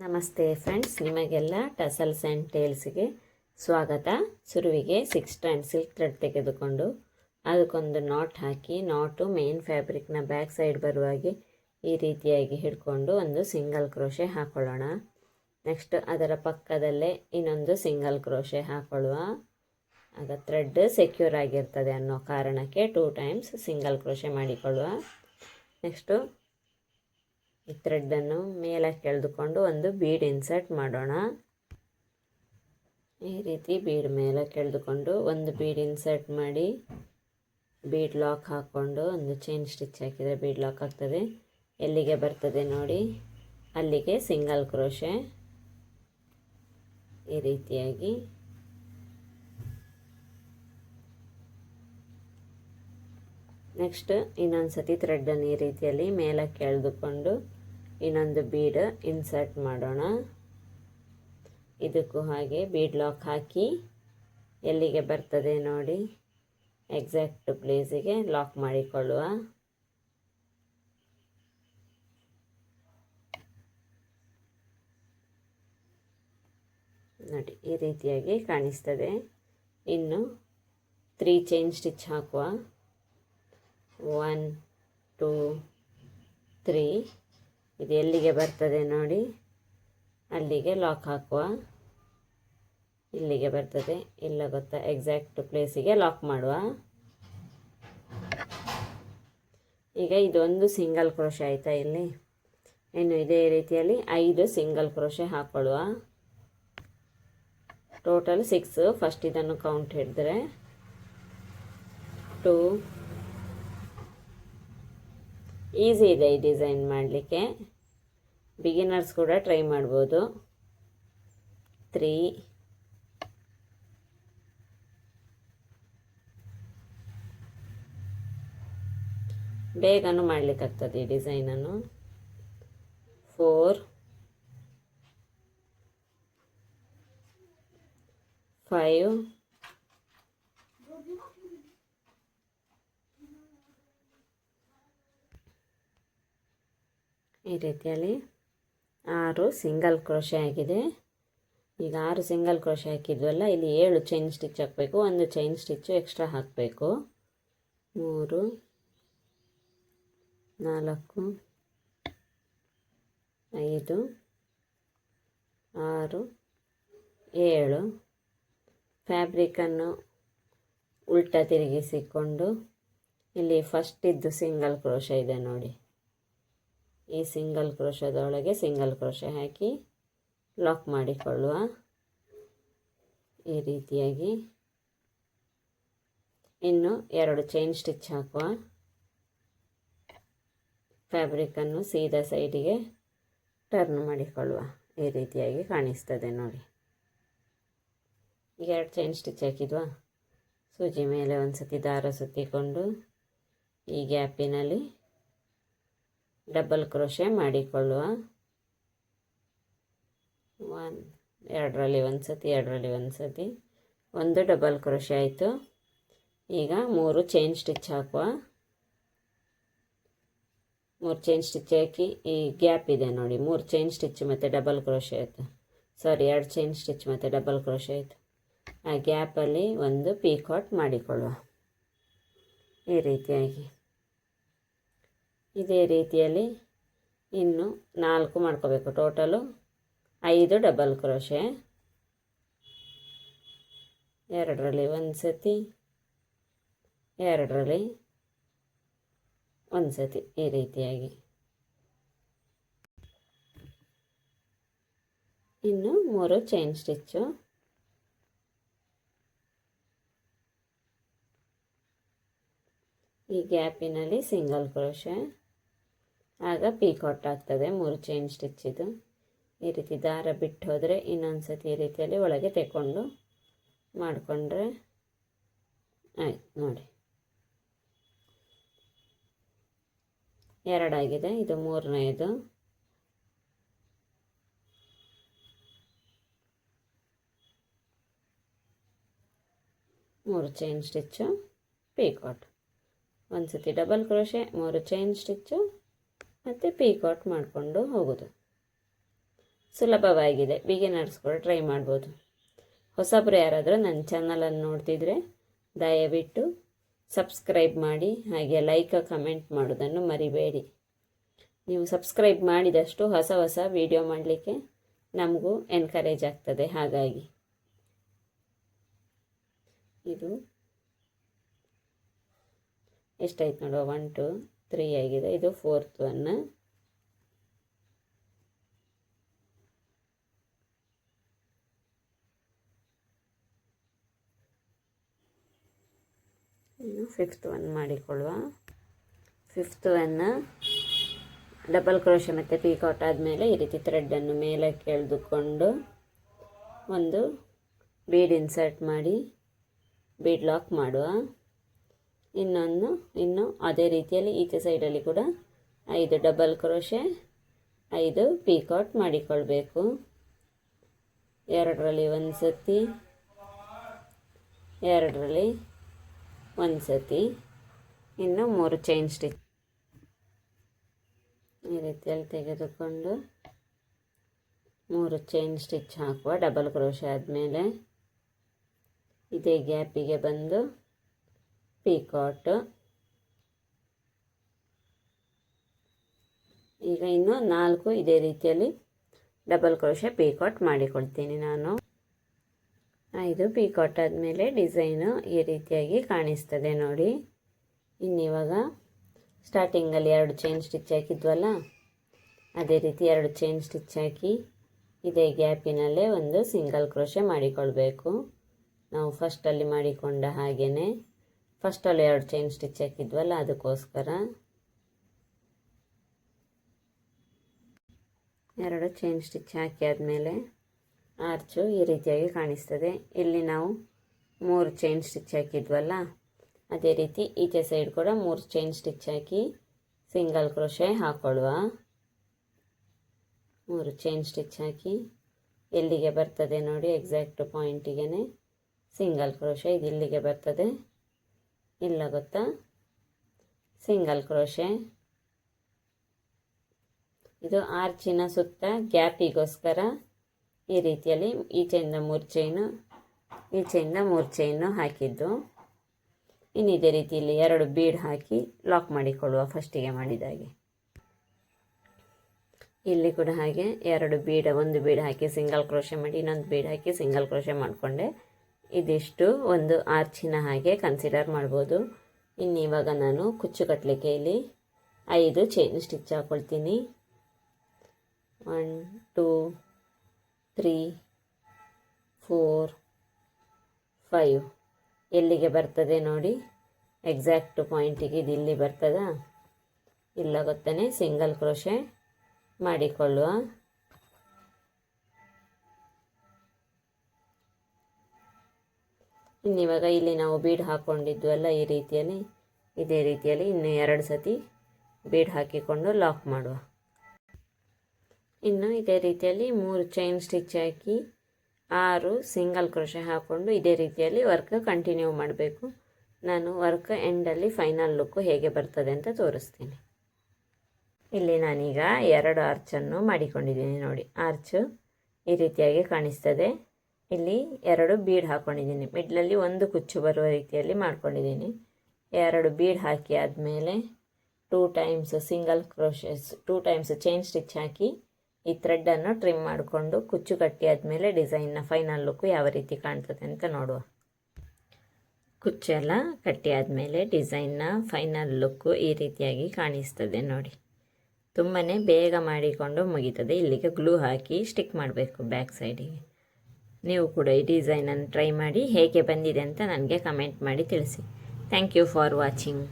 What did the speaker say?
ನಮಸ್ತೆ ಫ್ರೆಂಡ್ಸ್ ನಿಮಗೆಲ್ಲ tassels and ಟೇಲ್ಸ್ಗೆ ಸ್ವಾಗತ. ಸುರುವಿಗೆ ಸಿಕ್ಸ್ ಸ್ಟ್ಯಾಂಡ್ ಸಿಲ್ಕ್ ಥ್ರೆಡ್ ತೆಗೆದುಕೊಂಡು ಅದಕ್ಕೊಂದು ನಾಟ್ ಹಾಕಿ ನಾಟು ಮೇನ್ ಫ್ಯಾಬ್ರಿಕ್ನ ಬ್ಯಾಕ್ ಸೈಡ್ ಬರುವ ಹಾಗೆ ಈ ರೀತಿಯಾಗಿ ಹಿಡ್ಕೊಂಡು ಒಂದು ಸಿಂಗಲ್ ಕ್ರೋಶೆ ಹಾಕೊಳ್ಳೋಣ. ನೆಕ್ಸ್ಟ್ ಅದರ ಪಕ್ಕದಲ್ಲೇ ಇನ್ನೊಂದು ಸಿಂಗಲ್ ಕ್ರೋಶೆ ಹಾಕೊಳ್ಳುವ. ಆಗ ಥ್ರೆಡ್ ಸೆಕ್ಯೂರ್ ಆಗಿರ್ತದೆ ಅನ್ನೋ ಕಾರಣಕ್ಕೆ ಟೂ ಟೈಮ್ಸ್ ಸಿಂಗಲ್ ಕ್ರೋಶೆ ಮಾಡಿಕೊಳ್ಳುವ. ನೆಕ್ಸ್ಟು ಈ ಥ್ರೆಡ್ಡನ್ನು ಮೇಲಕ್ಕೆ ಎಳೆದುಕೊಂಡು ಒಂದು ಬೀಡ್ ಇನ್ಸರ್ಟ್ ಮಾಡೋಣ. ಈ ರೀತಿ ಬೀಡ್ ಮೇಲಕ್ಕೆ ಎಳೆದುಕೊಂಡು ಒಂದು ಬೀಡ್ ಇನ್ಸರ್ಟ್ ಮಾಡಿ ಬೀಡ್ ಲಾಕ್ ಹಾಕ್ಕೊಂಡು ಒಂದು ಚೈನ್ ಸ್ಟಿಚ್ ಹಾಕಿದರೆ ಬೀಡ್ ಲಾಕ್ ಆಗ್ತದೆ. ಎಲ್ಲಿಗೆ ಬರ್ತದೆ ನೋಡಿ. ಅಲ್ಲಿಗೆ ಸಿಂಗಲ್ ಕ್ರೋಶೆ. ಈ ರೀತಿಯಾಗಿ. ನೆಕ್ಸ್ಟ್ ಇನ್ನೊಂದು ಸತಿ ಥ್ರೆಡ್ಡನ್ನು ಈ ರೀತಿಯಲ್ಲಿ ಮೇಲಕ್ಕೆ ಎಳೆದುಕೊಂಡು ಇನ್ನೊಂದು ಬೀಡ್ ಇನ್ಸರ್ಟ್ ಮಾಡೋಣ. ಇದಕ್ಕೂ ಹಾಗೆ ಬೀಡ್ ಲಾಕ್ ಹಾಕಿ ಎಲ್ಲಿಗೆ ಬರ್ತದೆ ನೋಡಿ. ಎಕ್ಸಾಕ್ಟ್ ಪ್ಲೇಸಿಗೆ ಲಾಕ್ ಮಾಡಿಕೊಳ್ಳುವ. ನೋಡಿ, ಈ ರೀತಿಯಾಗಿ ಕಾಣಿಸ್ತದೆ. ಇನ್ನು ತ್ರೀ ಚೈನ್ ಸ್ಟಿಚ್ ಹಾಕುವ. ಒನ್ ಟೂ ತ್ರೀ ಇದು ಎಲ್ಲಿಗೆ ಬರ್ತದೆ ನೋಡಿ. ಅಲ್ಲಿಗೆ ಲಾಕ್ ಹಾಕುವ. ಇಲ್ಲಿಗೆ ಬರ್ತದೆ. ಇಲ್ಲ ಗೊತ್ತಾ? ಎಕ್ಸಾಕ್ಟ್ ಪ್ಲೇಸಿಗೆ ಲಾಕ್ ಮಾಡುವ. ಈಗ ಇದೊಂದು ಸಿಂಗಲ್ ಕ್ರೋಶ ಆಯಿತಾ ಇಲ್ಲಿ? ಇನ್ನು ಇದೇ ರೀತಿಯಲ್ಲಿ ಐದು ಸಿಂಗಲ್ ಕ್ರೋಶೆ ಹಾಕ್ಕೊಳ್ಳುವ ಟೋಟಲ್ ಸಿಕ್ಸ್ ಫಸ್ಟ್ ಇದನ್ನು ಕೌಂಟ್ ಹಿಡಿದ್ರೆ. ಟೂ ಈಸಿ ಇದೆ ಈ ಡಿಸೈನ್ ಮಾಡಲಿಕ್ಕೆ. ಬಿಗಿನರ್ಸ್ ಕೂಡ ಟ್ರೈ ಮಾಡ್ಬೋದು. ತ್ರೀ ಬೇಗನೂ ಮಾಡಲಿಕ್ಕಾಗ್ತದೆ ಈ ಡಿಸೈನನ್ನು. ಫೋರ್ ಫೈವ್ ಈ ರೀತಿಯಲ್ಲಿ ಆರು ಸಿಂಗಲ್ ಕ್ರೋಶೆ ಆಗಿದೆ. ಈಗ ಆರು ಸಿಂಗಲ್ ಕ್ರೋಶೆ ಹಾಕಿದ್ವಲ್ಲ, ಇಲ್ಲಿ ಏಳು ಚೈನ್ ಸ್ಟಿಚ್ ಹಾಕಬೇಕು, ಒಂದು ಚೈನ್ ಸ್ಟಿಚ್ಚು ಎಕ್ಸ್ಟ್ರಾ ಹಾಕಬೇಕು. ಮೂರು, ನಾಲ್ಕು, ಐದು, ಆರು, ಏಳು. ಫ್ಯಾಬ್ರಿಕನ್ನು ಉಲ್ಟಾ ತಿರುಗಿಸಿಕೊಂಡು, ಇಲ್ಲಿ ಫಸ್ಟ್ ಇದ್ದು ಸಿಂಗಲ್ ಕ್ರೋಶ ಇದೆ ನೋಡಿ. ಈ ಸಿಂಗಲ್ ಕ್ರೋಶದೊಳಗೆ ಸಿಂಗಲ್ ಕ್ರೋಶ ಹಾಕಿ ಲಾಕ್ ಮಾಡಿಕೊಳ್ಳುವ ಈ ರೀತಿಯಾಗಿ. ಇನ್ನು ಎರಡು ಚೈನ್ ಸ್ಟಿಚ್ ಹಾಕುವ ಫ್ಯಾಬ್ರಿಕನ್ನು ಸೀದಾ ಸೈಡಿಗೆ ಟರ್ನ್ ಮಾಡಿಕೊಳ್ಳುವ ಈ ರೀತಿಯಾಗಿ ಕಾಣಿಸ್ತದೆ ನೋಡಿ. ಈಗ ಎರಡು ಚೈನ್ ಸ್ಟಿಚ್ ಹಾಕಿದ್ವಾ. ಸೂಜಿ ಮೇಲೆ ಒಂದು ಸತಿ ದಾರ ಸುತ್ತಿಕೊಂಡು ಈ ಗ್ಯಾಪಿನಲ್ಲಿ ಡಬಲ್ ಕ್ರೋಶೆ ಮಾಡಿಕೊಳ್ಳುವ. ಒನ್, ಎರಡರಲ್ಲಿ ಒಂದು ಸತಿ ಎರಡರಲ್ಲಿ ಒಂದು ಸತಿ ಒಂದು ಡಬಲ್ ಕ್ರೋಶೆ ಆಯಿತು. ಈಗ ಮೂರು ಚೈನ್ ಸ್ಟಿಚ್ ಹಾಕುವ. ಮೂರು ಚೈನ್ ಸ್ಟಿಚ್ ಹಾಕಿ ಈ ಗ್ಯಾಪ್ ಇದೆ ನೋಡಿ. ಮೂರು ಚೈನ್ ಸ್ಟಿಚ್ ಮತ್ತು ಡಬಲ್ ಕ್ರೋಶೆ ಆಯಿತು. ಸಾರಿ, ಎರಡು ಚೈನ್ ಸ್ಟಿಚ್ ಮತ್ತು ಡಬಲ್ ಕ್ರೋಶೆ ಆಯಿತು. ಆ ಗ್ಯಾಪಲ್ಲಿ ಒಂದು ಪೀಕಾಟ್ ಮಾಡಿಕೊಳ್ಳುವ. ಈ ರೀತಿಯಾಗಿ. ಇದೇ ರೀತಿಯಲ್ಲಿ ಇನ್ನು ನಾಲ್ಕು ಮಾಡ್ಕೋಬೇಕು ಟೋಟಲು. ಐದು ಡಬಲ್ ಕ್ರೋಶೆ. ಎರಡರಲ್ಲಿ ಒಂದು ಸತಿ. ಎರಡರಲ್ಲಿ ಒಂದು ಸತಿ ಈ ರೀತಿಯಾಗಿ. ಇನ್ನು ಮೂರು ಚೈನ್ ಸ್ಟಿಚ್ಚು. ಈ ಗ್ಯಾಪಿನಲ್ಲಿ ಸಿಂಗಲ್ ಕ್ರೋಶೆ. ಆಗ ಪೀಕಾಟ್ ಆಗ್ತದೆ ಮೂರು ಚೈನ್ ಸ್ಟಿಚ್ ಇದು. ಈ ರೀತಿ ದಾರ ಬಿಟ್ಟು ಹೋದರೆ ಇನ್ನೊಂದು ಸತಿ ಈ ರೀತಿಯಲ್ಲಿ ಒಳಗೆ ತೆಕ್ಕೊಂಡು ಮಾಡಿಕೊಂಡ್ರೆ ಆಯ್ತು ನೋಡಿ. ಎರಡಾಗಿದೆ, ಇದು ಮೂರನೇದು. ಮೂರು ಚೈನ್ ಸ್ಟಿಚ್ಚು ಪೀಕಾಟ್ ಒಂದು ಸತಿ ಡಬಲ್ ಕ್ರೋಶೆ ಮೂರು ಚೈನ್ ಸ್ಟಿಚ್ಚು ಮತ್ತು ಪೀಕೌಟ್ ಮಾಡಿಕೊಂಡು ಹೋಗೋದು. ಸುಲಭವಾಗಿದೆ. ಬಿಗಿನರ್ಸ್ ಕೂಡ ಟ್ರೈ ಮಾಡ್ಬೋದು. ಹೊಸಬ್ರು ಯಾರಾದರೂ ನನ್ನ ಚಾನಲನ್ನು ನೋಡ್ತಿದ್ರೆ ದಯವಿಟ್ಟು ಸಬ್ಸ್ಕ್ರೈಬ್ ಮಾಡಿ, ಹಾಗೆ ಲೈಕ್ ಕಮೆಂಟ್ ಮಾಡೋದನ್ನು ಮರಿಬೇಡಿ. ನೀವು ಸಬ್ಸ್ಕ್ರೈಬ್ ಮಾಡಿದಷ್ಟು ಹೊಸ ಹೊಸ ವಿಡಿಯೋ ಮಾಡಲಿಕ್ಕೆ ನಮಗೂ ಎನ್ಕರೇಜ್ ಆಗ್ತದೆ. ಹಾಗಾಗಿ ಇದು ಎಷ್ಟಾಯ್ತು ನೋಡುವ ಒನ್ ಟು ತ್ರೀ ಆಗಿದೆ. ಇದು ಫೋರ್ತ್ ಒನ್ ಇನ್ನು ಫಿಫ್ತ್ ಒನ್ ಮಾಡಿಕೊಳ್ಳುವ. ಫಿಫ್ತ್ ಒನ್ ಡಬಲ್ ಕ್ರೋಶ ಮತ್ತು ಪೀಕೌಟ್ ಆದಮೇಲೆ ಈ ರೀತಿ ಥ್ರೆಡ್ಡನ್ನು ಮೇಲೆ ಎಳೆದುಕೊಂಡು ಒಂದು ಬೀಡ್ ಇನ್ಸರ್ಟ್ ಮಾಡಿ ಬೀಡ್ ಲಾಕ್ ಮಾಡುವ. ಇನ್ನೊಂದು, ಇನ್ನು ಅದೇ ರೀತಿಯಲ್ಲಿ ಈಚೆ ಸೈಡಲ್ಲಿ ಕೂಡ ಐದು ಡಬಲ್ ಕ್ರೋಶೆ ಐದು ಪೀಕೌಟ್ ಮಾಡಿಕೊಳ್ಬೇಕು. ಎರಡರಲ್ಲಿ ಒಂದು ಸತಿ, ಎರಡರಲ್ಲಿ ಒಂದು ಸತಿ, ಇನ್ನು ಮೂರು ಚೈನ್ ಸ್ಟಿಚ್ ಈ ರೀತಿಯಲ್ಲಿ ತೆಗೆದುಕೊಂಡು ಮೂರು ಚೈನ್ ಸ್ಟಿಚ್ ಹಾಕುವ ಡಬಲ್ ಕ್ರೋಶೆ ಆದಮೇಲೆ ಇದೇ ಗ್ಯಾಪಿಗೆ ಬಂದು ಪೀಕಾಟ್ ಈಗ ಇನ್ನು ನಾಲ್ಕು ಇದೇ ರೀತಿಯಲ್ಲಿ ಡಬಲ್ ಕ್ರೋಶೆ ಪೀಕಾಟ್ ಮಾಡಿಕೊಳ್ತೀನಿ ನಾನು. ಇದು ಪೀಕಾಟ್ ಆದಮೇಲೆ ಡಿಸೈನು ಈ ರೀತಿಯಾಗಿ ಕಾಣಿಸ್ತದೆ ನೋಡಿ. ಇನ್ನಿವಾಗ ಸ್ಟಾರ್ಟಿಂಗಲ್ಲಿ ಎರಡು ಚೈನ್ ಸ್ಟಿಚ್ ಹಾಕಿದ್ವಲ್ಲ, ಅದೇ ರೀತಿ ಎರಡು ಚೈನ್ ಸ್ಟಿಚ್ ಹಾಕಿ ಇದೇ ಗ್ಯಾಪಿನಲ್ಲೇ ಒಂದು ಸಿಂಗಲ್ ಕ್ರೋಶೆ ಮಾಡಿಕೊಳ್ಬೇಕು. ನಾವು ಫಸ್ಟಲ್ಲಿ ಮಾಡಿಕೊಂಡ ಹಾಗೆಯೇ ಫಸ್ಟಲ್ಲಿ ಎರಡು ಚೈನ್ ಸ್ಟಿಚ್ ಹಾಕಿದ್ವಲ್ಲ, ಅದಕ್ಕೋಸ್ಕರ ಎರಡು ಚೈನ್ ಸ್ಟಿಚ್ ಹಾಕಿ ಆದಮೇಲೆ ಆರ್ಚು ಈ ರೀತಿಯಾಗಿ ಕಾಣಿಸ್ತದೆ. ಇಲ್ಲಿ ನಾವು ಮೂರು ಚೈನ್ ಸ್ಟಿಚ್ ಹಾಕಿದ್ವಲ್ಲ, ಅದೇ ರೀತಿ ಈಚೆ ಸೈಡ್ ಕೂಡ ಮೂರು ಚೈನ್ ಸ್ಟಿಚ್ ಹಾಕಿ ಸಿಂಗಲ್ ಕ್ರೋಶೆ ಹಾಕೊಳ್ಳುವ. ಮೂರು ಚೈನ್ ಸ್ಟಿಚ್ ಹಾಕಿ ಎಲ್ಲಿಗೆ ಬರ್ತದೆ ನೋಡಿ ಎಕ್ಸಾಕ್ಟ್ ಪಾಯಿಂಟಿಗೆ ಸಿಂಗಲ್ ಕ್ರೋಶೆ ಇದು ಇಲ್ಲಿಗೆ ಬರ್ತದೆ. ಇಲ್ಲ ಗೊತ್ತಾ? ಸಿಂಗಲ್ ಕ್ರೋಶೆ ಇದು ಆರ್ಚಿನ ಸುತ್ತ ಗ್ಯಾಪಿಗೋಸ್ಕರ ಈ ರೀತಿಯಲ್ಲಿ ಈಚೆಯಿಂದ ಮೂರು ಚೈನು ಈಚೆಯಿಂದ ಮೂರು ಚೈನು ಹಾಕಿದ್ದು. ಇನ್ನು ಇದೇ ರೀತಿಯಲ್ಲಿ ಎರಡು ಬೀಡ್ ಹಾಕಿ ಲಾಕ್ ಮಾಡಿಕೊಳ್ಳುವ ಫಸ್ಟಿಗೆ ಮಾಡಿದಾಗೆ. ಇಲ್ಲಿ ಕೂಡ ಹಾಗೆ ಎರಡು ಬೀಡ ಒಂದು ಬೀಡ್ ಹಾಕಿ ಸಿಂಗಲ್ ಕ್ರೋಶೆ ಮಾಡಿ, ಇನ್ನೊಂದು ಬೀಡ್ ಹಾಕಿ ಸಿಂಗಲ್ ಕ್ರೋಶೆ ಮಾಡಿಕೊಂಡೆ. ಇದಿಷ್ಟು ಒಂದು ಆರ್ಚಿನ ಹಾಗೆ ಕನ್ಸಿಡರ್ ಮಾಡ್ಬೋದು. ಇನ್ನು ಇವಾಗ ನಾನು ಕುಚ್ಚು ಕಟ್ಟಲಿಕ್ಕೆ ಇಲ್ಲಿ ಐದು ಚೈನ್ ಸ್ಟಿಚ್ ಹಾಕ್ಕೊಳ್ತೀನಿ one two three four five ಎಲ್ಲಿಗೆ ಬರ್ತದೆ ನೋಡಿ? ಎಕ್ಸಾಕ್ಟ್ ಪಾಯಿಂಟಿಗೆ ಇದು ಇಲ್ಲಿ ಬರ್ತದಾ? ಇಲ್ಲ ಗೊತ್ತೇ ಸಿಂಗಲ್ ಕ್ರೋಶೆ ಮಾಡಿಕೊಳ್ಳುವ. ಇನ್ನಿವಾಗ ಇಲ್ಲಿ ನಾವು ಬೀಡ್ ಹಾಕ್ಕೊಂಡಿದ್ವಲ್ಲ ಈ ರೀತಿಯಲ್ಲಿ, ಇದೇ ರೀತಿಯಲ್ಲಿ ಇನ್ನು ಎರಡು ಸತಿ ಬೀಡ್ ಹಾಕಿಕೊಂಡು ಲಾಕ್ ಮಾಡುವ. ಇನ್ನು ಇದೇ ರೀತಿಯಲ್ಲಿ ಮೂರು ಚೈನ್ ಸ್ಟಿಚ್ ಹಾಕಿ ಆರು ಸಿಂಗಲ್ ಕ್ರೋಶೆ ಹಾಕ್ಕೊಂಡು ಇದೇ ರೀತಿಯಲ್ಲಿ ವರ್ಕ್ ಕಂಟಿನ್ಯೂ ಮಾಡಬೇಕು. ನಾನು ವರ್ಕ್ ಎಂಡಲ್ಲಿ ಫೈನಲ್ ಲುಕ್ಕು ಹೇಗೆ ಬರ್ತದೆ ಅಂತ ತೋರಿಸ್ತೀನಿ. ಇಲ್ಲಿ ನಾನೀಗ ಎರಡು ಆರ್ಚನ್ನು ಮಾಡಿಕೊಂಡಿದ್ದೀನಿ ನೋಡಿ. ಆರ್ಚು ಈ ರೀತಿಯಾಗಿ ಕಾಣಿಸ್ತದೆ. ಇಲ್ಲಿ ಎರಡು ಬೀಡ್ ಹಾಕ್ಕೊಂಡಿದ್ದೀನಿ ಮಿಡ್ಲಲ್ಲಿ ಒಂದು ಕುಚ್ಚು ಬರುವ ರೀತಿಯಲ್ಲಿ ಮಾಡ್ಕೊಂಡಿದ್ದೀನಿ. ಎರಡು ಬೀಡ್ ಹಾಕಿ ಆದಮೇಲೆ two times single crochets two times chain stitch ಹಾಕಿ ಈ ಥ್ರೆಡ್ಡನ್ನು ಟ್ರಿಮ್ ಮಾಡಿಕೊಂಡು ಕುಚ್ಚು ಕಟ್ಟಿ ಆದಮೇಲೆ ಡಿಸೈನ್ನ ಫೈನಲ್ ಲುಕ್ಕು ಯಾವ ರೀತಿ ಕಾಣ್ತದೆ ಅಂತ ನೋಡುವ. ಕುಚ್ಚೆಲ್ಲ ಕಟ್ಟಿ ಆದಮೇಲೆ ಡಿಸೈನ್ನ ಫೈನಲ್ ಲುಕ್ಕು ಈ ರೀತಿಯಾಗಿ ಕಾಣಿಸ್ತದೆ ನೋಡಿ. ತುಂಬಾ ಬೇಗ ಮಾಡಿಕೊಂಡು ಮುಗೀತದೆ. ಇಲ್ಲಿಗೆ ಗ್ಲೂ ಹಾಕಿ ಸ್ಟಿಕ್ ಮಾಡಬೇಕು ಬ್ಯಾಕ್ ಸೈಡಿಗೆ ನೀವು ಕೂಡ ಈ ಡಿಸೈನನ್ನು ಟ್ರೈ ಮಾಡಿ ಹೇಗೆ ಬಂದಿದೆ ಅಂತ ನನಗೆ ಕಮೆಂಟ್ ಮಾಡಿ ತಿಳಿಸಿ. Thank you for watching